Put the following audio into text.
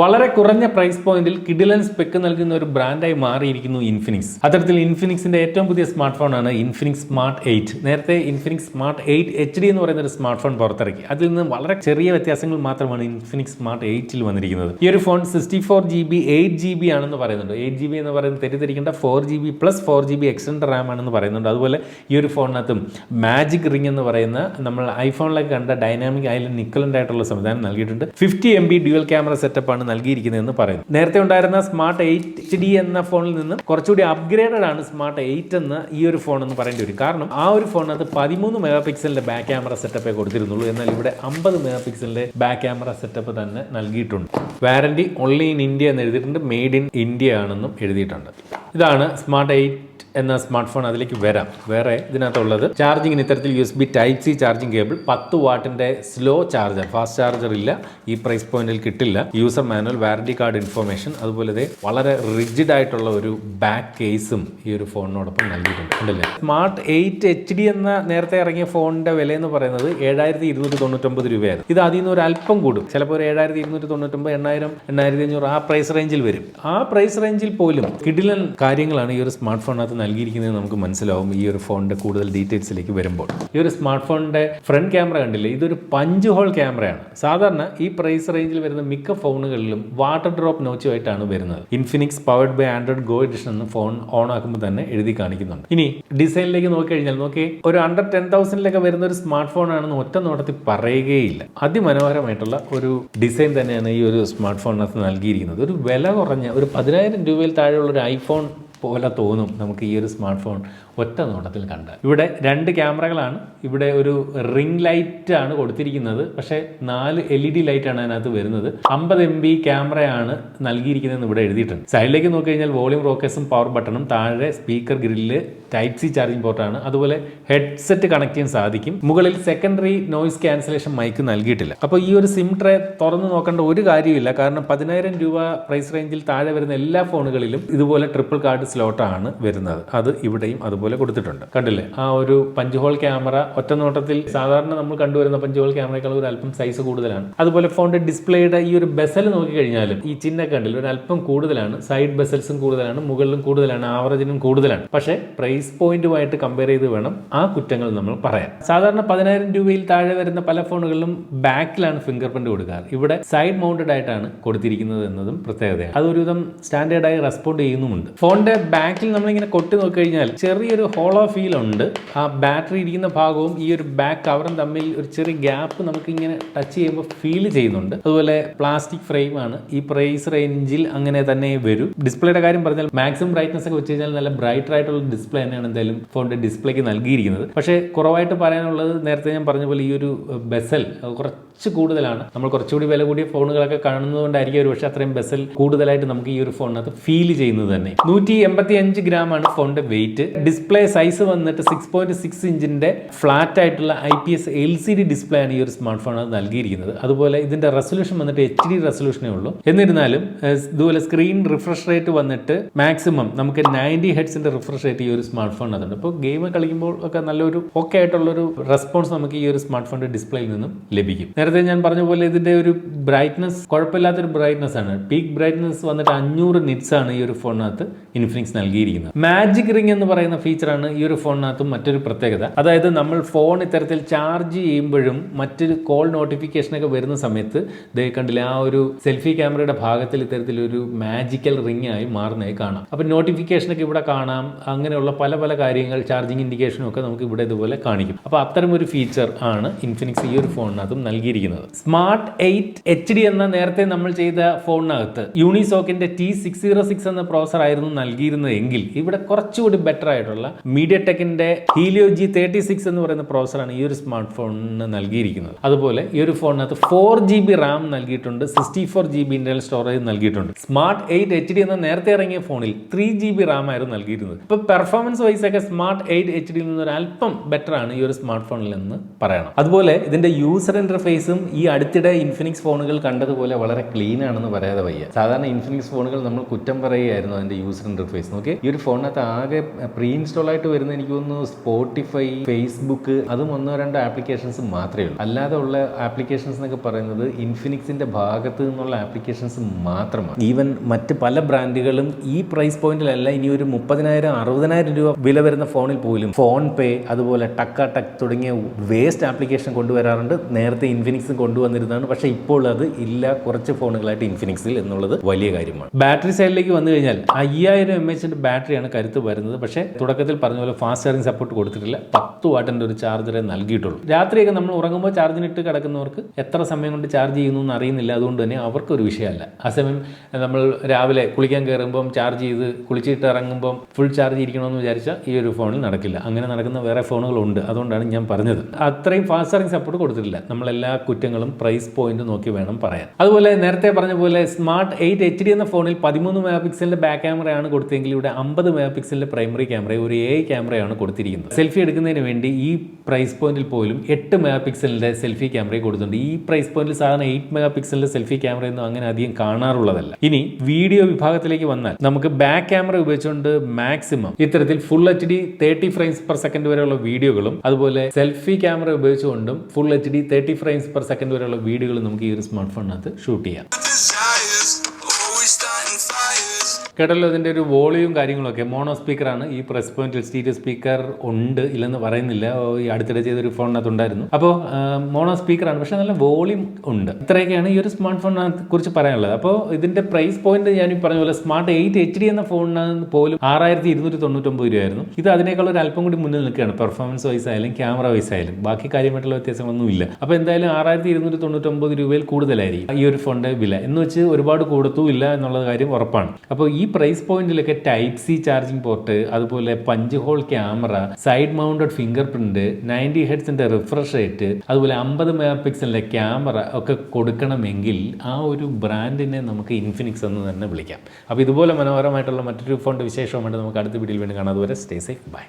വളരെ കുറഞ്ഞ പ്രൈസ് പോയിന്റിൽ കിഡിലൻ സ്പെക്ക് നൽകുന്ന ഒരു ബ്രാൻഡായി മാറിയിരിക്കുന്നു ഇൻഫിനിക്സ് അത്തരത്തിൽ ഇൻഫിനിക്സിന്റെ ഏറ്റവും പുതിയ സ്മാർട്ട് ഫോൺ ആണ് ഇൻഫിനിക്സ് സ്മാർട്ട് എയ്റ്റ് നേരത്തെ Infinix smart eight H D എന്ന് പറയുന്ന ഒരു സ്മാർട്ട് ഫോൺ പുറത്തിറക്കി. അതിൽ നിന്ന് വളരെ ചെറിയ വ്യത്യാസങ്ങൾ മാത്രമാണ് ഇൻഫിനിക്സ് സ്മാർട്ട് എയ്റ്റിൽ വന്നിരിക്കുന്നത്. ഈ ഒരു phone sixty four G B eight G B ആണെന്ന് പറയുന്നുണ്ട്. എയ്റ്റ് ജി ബി എന്ന് പറയുന്നത് തെറ്റിദ്ധരിക്കേണ്ട four G B plus four G B extend RAM ആണെന്ന് പറയുന്നുണ്ട്. അതുപോലെ ഈ ഒരു ഫോണിനകത്തും മാജിക് റിംഗ് എന്ന് പറയുന്ന നമ്മൾ ഐഫോണിലൊക്കെ കണ്ട ഡൈനാമിക് ഐലൻഡ് നിക്കലന്റ് ആയിട്ടുള്ള സംവിധാനം നൽകിയിട്ടുണ്ട്. Fifty M B dual camera setup ആണ് നൽകിയിരിക്കുന്നതെന്ന് പറയുന്നു. നേരത്തെ ഉണ്ടായിരുന്ന സ്മാർട്ട് എയ്റ്റ് എച്ച് ഡി എന്ന ഫോണിൽ നിന്ന് കുറച്ചുകൂടി അപ്ഗ്രേഡഡ് ആണ് സ്മാർട്ട് എയ്റ്റ് എന്ന ഈ ഒരു ഫോൺ എന്ന് പറയേണ്ടി വരും. കാരണം ആ ഒരു ഫോണിനകത്ത് പതിമൂന്ന് മെഗാ പിക്സലിന്റെ ബാക്ക് ക്യാമറ സെറ്റപ്പേ കൊടുത്തിരുന്നുള്ളൂ. എന്നാൽ ഇവിടെ അമ്പത് മെഗാ പിക്സലിന്റെ ബാക്ക് ക്യാമറ സെറ്റപ്പ് തന്നെ നൽകിയിട്ടുണ്ട്. വാറന്റി ഓൺലി ഇൻ ഇന്ത്യ എന്ന് എഴുതിയിട്ടുണ്ട്. മെയ്ഡ് ഇൻ ഇന്ത്യ ആണെന്നും എഴുതിയിട്ടുണ്ട്. ഇതാണ് സ്മാർട്ട് എയ്റ്റ് എന്ന സ്മാർട്ട് ഫോൺ അതിലേക്ക് വരാം. വേറെ ഇതിനകത്തുള്ളത് ചാർജിങ്ങിന് ഇത്തരത്തിൽ U S B type C charging cable പത്ത് വാട്ടിന്റെ സ്ലോ ചാർജർ ഫാസ്റ്റ് ചാർജർ ഇല്ല ഈ പ്രൈസ് പോയിന്റിൽ കിട്ടില്ല. User manual warranty card information അതുപോലെ വളരെ റിജിഡ് ആയിട്ടുള്ള ഒരു ബാക്ക് കേസും ഈ ഒരു ഫോണിനോടൊപ്പം നൽകിയിട്ടുണ്ട്. ഉണ്ടല്ലേ സ്മാർട്ട് എയ്റ്റ് എച്ച് ഡി എന്ന നേരത്തെ ഇറങ്ങിയ ഫോണിന്റെ വില എന്ന് പറയുന്നത് ഏഴായിരത്തി ഇരുന്നൂറ്റി തൊണ്ണൂറ്റൊമ്പത് രൂപയായിരുന്നു. ഇത് അതിൽ നിന്ന് ഒരു അല്പം കൂടും. ചിലപ്പോൾ ഒരു ഏഴായിരത്തി ഇരുന്നൂറ്റി തൊണ്ണൂറ്റൊമ്പത് എണ്ണായിരം എണ്ണായിരത്തി അഞ്ഞൂറ് ആ പ്രൈസ് റേഞ്ചിൽ വരും. ആ പ്രൈസ് റേഞ്ചിൽ പോലും കിടിലൻ കാര്യങ്ങളാണ് ഈ ഒരു സ്മാർട്ട് ഫോണിനകത്ത് നൽകിയിരിക്കുന്നത് നമുക്ക് മനസ്സിലാവും ഈ ഒരു ഫോണിന്റെ കൂടുതൽ ഡീറ്റെയിൽസിലേക്ക് വരുമ്പോൾ. ഈ ഒരു സ്മാർട്ട് ഫോണിന്റെ ഫ്രണ്ട് ക്യാമറ കണ്ടില്ലേ? ഇതൊരു പഞ്ച് ഹോൾ ക്യാമറയാണ്. സാധാരണ ഈ പ്രൈസ് റേഞ്ചിൽ വരുന്ന മിക്ക ഫോണുകളിലും വാട്ടർ ഡ്രോപ്പ് നോച്ചുമായിട്ടാണ് വരുന്നത്. Infinix powered by Android Go edition എന്ന് ഫോൺ ഓൺ ആക്കുമ്പോൾ തന്നെ എഴുതി കാണിക്കുന്നുണ്ട്. ഇനി ഡിസൈനിലേക്ക് നോക്കിക്കഴിഞ്ഞാൽ നോക്കി ഒരു അണ്ടർ ടെൻ തൗസൻഡിലൊക്കെ വരുന്ന ഒരു സ്മാർട്ട് ഫോൺ ആണെന്ന് ഒറ്റ നോട്ടത്തിൽ പറയുകയില്ല. അതിമനോഹരമായിട്ടുള്ള ഒരു ഡിസൈൻ തന്നെയാണ് ഈ ഒരു സ്മാർട്ട് ഫോണിനകത്ത് നൽകിയിരിക്കുന്നത്. ഒരു വില കുറഞ്ഞ ഒരു പതിനായിരം രൂപയിൽ താഴെയുള്ള ഒരു ഐഫോൺ പോലെ തോന്നും നമുക്ക് ഈ ഒരു സ്മാർട്ട് ഫോൺ ഒറ്റ നോട്ടത്തിൽ കണ്ട്. ഇവിടെ രണ്ട് ക്യാമറകളാണ്. ഇവിടെ ഒരു റിംഗ് ലൈറ്റ് ആണ് കൊടുത്തിരിക്കുന്നത്. പക്ഷേ നാല് എൽ ഇ ഡി ലൈറ്റ് ആണ് അതിനകത്ത് വരുന്നത്. അമ്പത് എം ബി ക്യാമറയാണ് നൽകിയിരിക്കുന്നതെന്ന് ഇവിടെ എഴുതിയിട്ടുണ്ട്. സൈഡിലേക്ക് നോക്കി കഴിഞ്ഞാൽ വോളിയം റോക്കേഴ്സും പവർ ബട്ടണും. താഴെ speaker grill type C charging പോർട്ടാണ് അതുപോലെ ഹെഡ്സെറ്റ് കണക്ട് ചെയ്യാൻ സാധിക്കും. മുകളിൽ സെക്കൻഡറി നോയ്സ് ക്യാൻസലേഷൻ മൈക്ക് നൽകിയിട്ടില്ല. അപ്പോൾ ഈ ഒരു സിം ട്രേ തുറന്നു നോക്കേണ്ട ഒരു കാര്യമില്ല കാരണം പതിനായിരം രൂപ പ്രൈസ് റേഞ്ചിൽ താഴെ വരുന്ന എല്ലാ ഫോണുകളിലും ഇതുപോലെ ട്രിപ്പിൾ കാർഡ് സ്ലോട്ടാണ് വരുന്നത്. അത് ഇവിടെയും അതുപോലെ കൊടുത്തിട്ടുണ്ട്. കണ്ടില്ലേ? ആ ഒരു പഞ്ച് ഹോൾ ക്യാമറ ഒറ്റ നോട്ടത്തിൽ സാധാരണ നമ്മൾ കണ്ടുവരുന്ന പഞ്ച് ഹോൾ ക്യാമറയേക്കാൾ ഒരു അല്പം സൈസ് കൂടുതലാണ്. അതുപോലെ ഫോണിന്റെ ഡിസ്പ്ലേയുടെ ഈ ഒരു ബെസൽ നോക്കിക്കഴിഞ്ഞാലും ഈ ചിഹ്ന കണ്ടില്ല? ഒരു അല്പം കൂടുതലാണ്. സൈഡ് ബെസൽസും കൂടുതലാണ്. മുകളിലും കൂടുതലാണ്. ആവറേജിനും കൂടുതലാണ്. പക്ഷേ പ്രൈസ് പോയിന്റുമായിട്ട് കമ്പയർ ചെയ്ത് വേണം ആ കുറ്റങ്ങൾ നമ്മൾ പറയാൻ. സാധാരണ പതിനായിരം രൂപയിൽ താഴെ വരുന്ന പല ഫോണുകളിലും ബാക്കിലാണ് ഫിംഗർ പ്രിന്റ് കൊടുക്കാറ്. ഇവിടെ സൈഡ് മൗണ്ടഡ് ആയിട്ടാണ് കൊടുത്തിരിക്കുന്നത് എന്നതും പ്രത്യേകതയാണ്. അതൊരുവിധം സ്റ്റാൻഡേർഡായി റെസ്പോണ്ട് ചെയ്യുന്നുമുണ്ട്. ഫോണിന്റെ ബാക്കിൽ നമ്മളിങ്ങനെ കൊട്ടി നോക്കിക്കഴിഞ്ഞാൽ ചെറിയൊരു ഹോളോ ഫീൽ ഉണ്ട്. ആ ബാറ്ററി ഇരിക്കുന്ന ഭാഗവും ഈ ഒരു ബാക്ക് കവറും തമ്മിൽ ഒരു ചെറിയ ഗ്യാപ്പ് നമുക്ക് ഇങ്ങനെ ടച്ച് ചെയ്യുമ്പോൾ ഫീൽ ചെയ്യുന്നുണ്ട്. അതുപോലെ പ്ലാസ്റ്റിക് ഫ്രെയിം ആണ്. ഈ പ്രൈസ് റേഞ്ചിൽ അങ്ങനെ തന്നെ വരും. ഡിസ്പ്ലേയുടെ കാര്യം പറഞ്ഞാൽ മാക്സിമം ബ്രൈറ്റ്നസ് ഒക്കെ വെച്ച് കഴിഞ്ഞാൽ നല്ല ബ്രൈറ്റർ ആയിട്ടുള്ള ഡിസ്പ്ലേ തന്നെയാണ് എന്തായാലും ഫോണിന്റെ ഡിസ്പ്ലേക്ക് നൽകിയിരിക്കുന്നത്. പക്ഷേ കുറവായിട്ട് പറയാനുള്ളത് നേരത്തെ ഞാൻ പറഞ്ഞ പോലെ ഈ ഒരു ബെസൽ കുറച്ച് കൂടുതലാണ്. നമ്മൾ കുറച്ചുകൂടി വില കൂടിയ ഫോണുകളൊക്കെ കാണുന്നതുകൊണ്ടായിരിക്കും ഒരു പക്ഷേ അത്രയും ബെസൽ കൂടുതലായിട്ട് നമുക്ക് ഈ ഒരു ഫോണിനകത്ത് ഫീൽ ചെയ്യുന്നത് തന്നെ. നൂറ്റി എൺപത്തി അഞ്ച് ഗ്രാം ആണ് ഫോണിന്റെ വെയിറ്റ് സൈസ് വന്നിട്ട് സിക്സ് പോയിന്റ് സിക്സ് ഇഞ്ചിന്റെ ഫ്ലാറ്റ് ആയിട്ടുള്ള I P S L C D display ആണ് ഈ ഒരു സ്മാർട്ട് ഫോൺ നൽകിയിരിക്കുന്നത്. അതുപോലെ ഇതിന്റെ റെസൊല്യൂഷൻ വന്നിട്ട് എച്ച് ഡി റെസൊല്യൂഷനേ ഉള്ളൂ. എന്നിരുന്നാലും ഇതുപോലെ സ്ക്രീൻ റിഫ്രഷ് റേറ്റ് വന്നിട്ട് മാക്സിമം നമുക്ക് നയന്റി ഹെഡ്സിന്റെ റിഫ്രഷ് റേറ്റ് ഈ ഒരു സ്മാർട്ട് ഫോൺ അതുണ്ട് അപ്പോൾ ഗെയിം കളിക്കുമ്പോൾ ഒക്കെ നല്ലൊരു ഓക്കെ ആയിട്ടുള്ളൊരു റെസ്പോൺസ് നമുക്ക് ഈ ഒരു സ്മാർട്ട് ഫോണിന്റെ ഡിസ്പ്ലേയിൽ നിന്നും ലഭിക്കും. നേരത്തെ ഞാൻ പറഞ്ഞ പോലെ ഇതിന്റെ ഒരു ബ്രൈറ്റ്നസ് കുഴപ്പമില്ലാത്തൊരു ബ്രൈറ്റ്നസ് ആണ്. പീക്ക് ബ്രൈറ്റ്നസ് വന്നിട്ട് അഞ്ഞൂറ് നിറ്റ്സ് ആണ് ഈ ഒരു ഫോണിനകത്ത് ഇൻഫിനിക്സ് നൽകിയിരിക്കുന്നത്. മാജിക് റിംഗ് എന്ന് പറയുന്ന ഫീച്ചറാണ് ഈ ഒരു ഫോണിനകത്തും മറ്റൊരു പ്രത്യേകത. അതായത് നമ്മൾ ഫോൺ ഇത്തരത്തിൽ ചാർജ് ചെയ്യുമ്പോഴും മറ്റൊരു കോൾ നോട്ടിഫിക്കേഷനൊക്കെ വരുന്ന സമയത്ത് ദേ കണ്ടില്ല ആ ഒരു സെൽഫി ക്യാമറയുടെ ഭാഗത്തിൽ ഇത്തരത്തിലൊരു മാജിക്കൽ റിംഗ് ആയി മാറുന്നതായി കാണാം. അപ്പം നോട്ടിഫിക്കേഷനൊക്കെ ഇവിടെ കാണാം. അങ്ങനെയുള്ള പല പല കാര്യങ്ങൾ ചാർജിങ് ഇൻഡിക്കേഷനും ഒക്കെ നമുക്ക് ഇവിടെ ഇതുപോലെ കാണിക്കും. അപ്പോൾ അത്തരം ഒരു ഫീച്ചർ ആണ് ഇൻഫിനിക്സ് ഈ ഒരു ഫോണിനകത്തും നൽകിയിരിക്കുന്നത്. സ്മാർട്ട് എയ്റ്റ് എച്ച് ഡി എന്ന നേരത്തെ നമ്മൾ ചെയ്ത ഫോണിനകത്ത് യൂണിസോക്കിന്റെ ടി സിക്സ് സീറോ സിക്സ് എന്ന പ്രോസർ ആയിരുന്നു നൽകിയിരുന്നത് എങ്കിൽ ഇവിടെ കുറച്ചുകൂടി ബെറ്റർ ആയിട്ടുള്ള മീഡിയ ടെക്കിന്റെ ഹീലിയോ ജി തേർട്ടി സിക്സ് എന്ന് പറയുന്ന പ്രോസറാണ് ഈ ഒരു സ്മാർട്ട് ഫോണിന് നൽകിയിരിക്കുന്നത്. അതുപോലെ ഈ ഒരു ഫോണിനകത്ത് ഫോർ ജി ബി റാം നൽകിയിട്ടുണ്ട് sixty four G B internal storage നൽകിയിട്ടുണ്ട്. സ്മാർട്ട് എയ്റ്റ് എച്ച് ഡി എന്ന നേരത്തെ ഇറങ്ങിയ ഫോണിൽ ത്രീ ജി ബി റാം ആയിരുന്നു നൽകിയിരുന്നത്. ഇപ്പൊ പെർഫോമൻസ് വൈസ് ഒക്കെ സ്മാർട്ട് എയ്റ്റ് എച്ച് ഡിയിൽ നിന്ന് ഒരു അല്പം ബെറ്റർ ആണ് ഈ ഒരു സ്മാർട്ട് ഫോണിൽ എന്ന് പറയണം. അതുപോലെ ഇതിന്റെ യൂസർ ഇന്റർഫേസും ഈ അടുത്തിടെ ഇൻഫിനിക്സ് ഫോണുകൾ കണ്ടതുപോലെ വളരെ ക്ലീൻ ആണെന്ന് പറയാതെ വയ്യ. സാധാരണ ഇൻഫിനിക്സ് ഫോണുകൾ നമ്മൾ കുറ്റം പറയുകയായിരുന്നു അതിന്റെ യൂസർ ഇന്റർഫേസ് നോക്കി ഈ ഒരു ഫോണിനകത്ത് ആകെ പ്രീ ഇൻസ്റ്റാൾ ആയിട്ട് വരുന്ന എനിക്ക് തോന്നുന്നു സ്പോട്ടിഫൈ ഫേസ്ബുക്ക് അതും ഒന്നോ രണ്ടോ ആപ്ലിക്കേഷൻസ് മാത്രമേ ഉള്ളൂ. അല്ലാതെ ഉള്ള ആപ്ലിക്കേഷൻസ് എന്നൊക്കെ പറയുന്നത് ഇൻഫിനിക്സിന്റെ ഭാഗത്ത് നിന്നുള്ള ആപ്ലിക്കേഷൻസ് മാത്രമാണ്. ഈവൻ മറ്റ് പല ബ്രാൻഡുകളും ഈ പ്രൈസ് പോയിന്റിലല്ല ഇനി ഒരു മുപ്പതിനായിരം അറുപതിനായിരം രൂപ വില വരുന്ന ഫോണിൽ പോലും ഫോൺ പേ അതുപോലെ ടക്ക ടക്ക് തുടങ്ങിയ വേസ്റ്റ് ആപ്ലിക്കേഷൻ കൊണ്ടുവരാറുണ്ട്. നേരത്തെ ഇൻഫിനിക്സ് കൊണ്ടുവന്നിരുന്നതാണ്. പക്ഷേ ഇപ്പോൾ അത് ഇല്ല. കുറച്ച് ഫോണുകളായിട്ട് ഇൻഫിനിക്സിൽ എന്നുള്ളത് വലിയ കാര്യമാണ്. ബാറ്ററി സൈഡിലേക്ക് വന്നു കഴിഞ്ഞാൽ അയ്യായിരം എം എച്ചിന്റെ ബാറ്ററിയാണ് കരുത്ത് വരുന്നത്. പക്ഷേ തുടക്കത്തിൽ പറഞ്ഞ പോലെ ഫാസ്റ്റ് ചാർജിങ് സപ്പോർട്ട് കൊടുത്തിട്ടില്ല. പത്ത് വാട്ടിന്റെ ഒരു ചാർജറെ നൽകിയിട്ടുള്ളൂ. രാത്രിയൊക്കെ നമ്മൾ ഉറങ്ങുമ്പോൾ ചാർജിനിട്ട് കിടക്കുന്നവർക്ക് എത്ര സമയം കൊണ്ട് ചാർജ് ചെയ്യുന്നു എന്ന് അറിയുന്നില്ല. അതുകൊണ്ട് തന്നെ അവർക്കൊരു വിഷയമല്ല. ആ സമയം നമ്മൾ രാവിലെ കുളിക്കാൻ കയറുമ്പം ചാർജ് ചെയ്ത് കുളിച്ചിട്ട് ഇറങ്ങുമ്പം ഫുൾ ചാർജ് ഇരിക്കണമെന്ന് വിചാരിച്ചാൽ ഈ ഒരു ഫോണിൽ നടക്കില്ല. അങ്ങനെ നടക്കുന്ന വേറെ ഫോണുകളുണ്ട് അതുകൊണ്ടാണ് ഞാൻ പറഞ്ഞത്. അത്രയും ഫാസ്റ്റ് ചാർജിങ് സപ്പോർട്ട് കൊടുത്തിട്ടില്ല. നമ്മളെല്ലാ കുറ്റങ്ങളും പ്രൈസ് പോയിന്റ് നോക്കി വേണം പറയാൻ. അതുപോലെ നേരത്തെ പറഞ്ഞ പോലെ സ്മാർട്ട് എയ്റ്റ് എച്ച് ഡി എന്ന ഫോണിൽ പതിമൂന്ന് മെഗാ പിക്സലിന്റെ ബാക്ക് ക്യാമറയാണ് കൊടുത്തെങ്കിൽ ഇവിടെ അമ്പത് മെഗാ പിക്സലിന്റെ പ്രൈമറി ക്യാമറ ഒരു എ ക്യാമറയാണ് കൊടുത്തിരിക്കുന്നത്. സെൽഫി എടുക്കുന്നതിന് വേണ്ടി ഈ പ്രൈസ് പോയിന്റിൽ പോലും എട്ട് മെഗാ പിക്സലിന്റെ സെൽഫി ക്യാമറയെ കൊടുത്തിട്ടുണ്ട്. ഈ പ്രൈസ് പോയിന്റിൽ സാധാരണ എയ്റ്റ് മെഗാ പിക്സലിന്റെ സെൽഫി ക്യാമറയൊന്നും അങ്ങനെ അധികം കാണാറുള്ളതല്ല. ഇനി വീഡിയോ വിഭാഗത്തിലേക്ക് വന്നാൽ നമുക്ക് ബാക്ക് ക്യാമറ ഉപയോഗിച്ചുകൊണ്ട് മാക്സിമം ഇത്തരത്തിൽ full H D thirty frames per second വരെയുള്ള വീഡിയോകളും അതുപോലെ selfie camera ഉപയോഗിച്ചുകൊണ്ടും full H D thirty frames per second വരെയുള്ള വീഡിയോകളും നമുക്ക് ഈ ഒരു സ്മാർട്ട് ഫോണിനകത്ത് ഷൂട്ട് ചെയ്യാം. കേട്ടല്ലോ ഇതിന്റെ ഒരു വോളിയും കാര്യങ്ങളൊക്കെ. മോണോ സ്പീക്കറാണ്. ഈ പ്രസ് പോയിന്റിൽ സ്റ്റീരിയോ സ്പീക്കർ ഉണ്ട് ഇല്ലെന്ന് പറയുന്നില്ല. ഈ അടുത്തിടെ ചെയ്തൊരു ഫോണിനകത്ത് ഉണ്ടായിരുന്നു അപ്പോൾ മോണോ സ്പീക്കറാണ്. പക്ഷേ നല്ല വോളിയം ഉണ്ട്. ഇത്രയൊക്കെയാണ് ഈ ഒരു സ്മാർട്ട് ഫോണിനെ കുറിച്ച് പറയാനുള്ളത്. അപ്പോൾ ഇതിന്റെ പ്രൈസ് പോയിന്റ് ഞാൻ ഈ പറഞ്ഞ പോലെ സ്മാർട്ട് എയ്റ്റ് എച്ച് ഡി എന്ന ഫോണിന് പോലും ആറായിരത്തി ഇരുന്നൂറ്റി തൊണ്ണൂറ്റൊമ്പത് രൂപയായിരുന്നു. ഇത് അതിനേക്കാൾ ഒരു അല്പം കൂടി മുന്നിൽ നിൽക്കുകയാണ്. പെർഫോമൻസ് വൈസ് ആയാലും ക്യാമറ വൈസ് ആയാലും. ബാക്കി കാര്യമായിട്ടുള്ള വ്യത്യാസമൊന്നുമില്ല അപ്പോൾ എന്തായാലും ആറായിരത്തി ഇരുന്നൂറ്റി തൊണ്ണൂറ്റൊമ്പത് രൂപയിൽ കൂടുതലായിരിക്കും ഈ ഒരു ഫോണിന്റെ വില. എന്ന് വെച്ച് ഒരുപാട് കൂടത്തും ഇല്ല എന്നുള്ള കാര്യം ഉറപ്പാണ്. അപ്പോൾ ഈ പ്രൈസ് പോയിന്റിലൊക്കെ ടൈപ്പ് സി ചാർജിംഗ് പോർട്ട് അതുപോലെ punch hole camera side mounted finger print ninety ഹെഡ്സിന്റെ refresh rate അതുപോലെ അമ്പത് മെഗാ പിക്സലിന്റെ ക്യാമറ ഒക്കെ കൊടുക്കണമെങ്കിൽ ആ ഒരു ബ്രാൻഡിനെ നമുക്ക് ഇൻഫിനിക്സ് എന്ന് തന്നെ വിളിക്കാം. അപ്പോൾ ഇതുപോലെ മനോഹരമായിട്ടുള്ള മറ്റൊരു ഫോണിന്റെ വിശേഷവുമായിട്ട് നമുക്ക് അടുത്ത വീഡിയോയിൽ വേണ്ടി കാണാം. അതുവരെ സ്റ്റേ സേഫ് ബൈ